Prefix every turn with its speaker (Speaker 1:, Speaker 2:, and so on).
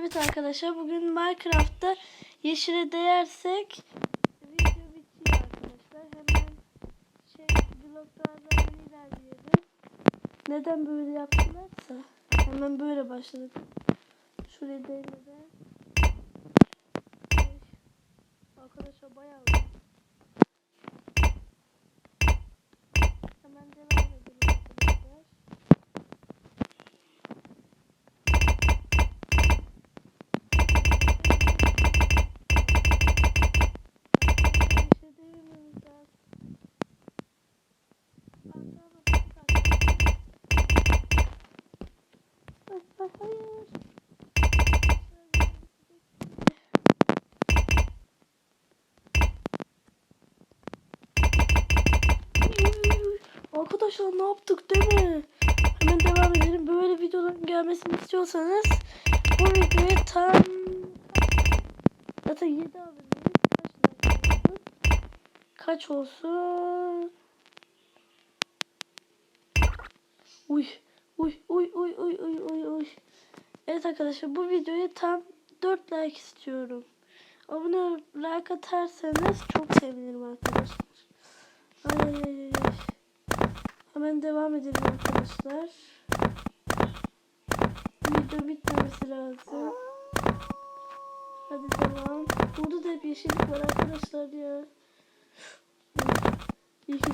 Speaker 1: Evet arkadaşlar bugün Minecraft'ta yeşile değersek video bitiyor arkadaşlar. Hemen şey bloklardan ilerleyelim. Neden böyle yaptılarsa hemen böyle başladık. Şuraya değmeden. Arkadaşlar bayağı Arkadaşlar ne yaptık değil mi? Hemen devam edelim. Böyle videoların gelmesini istiyorsanız bu videoyu tam zaten 7 aboneyiz. Kaç like olsun? Kaç olsun? Uy uy uy uy uy uy uy uy. Evet arkadaşlar bu videoya tam 4 like istiyorum. Abone olup like atarsanız çok sevinirim arkadaşlar. Ay. Hemen devam edelim arkadaşlar. Video bitmemesi lazım. Hadi devam. Burada da hep yeşillik var arkadaşlar ya. İyi ki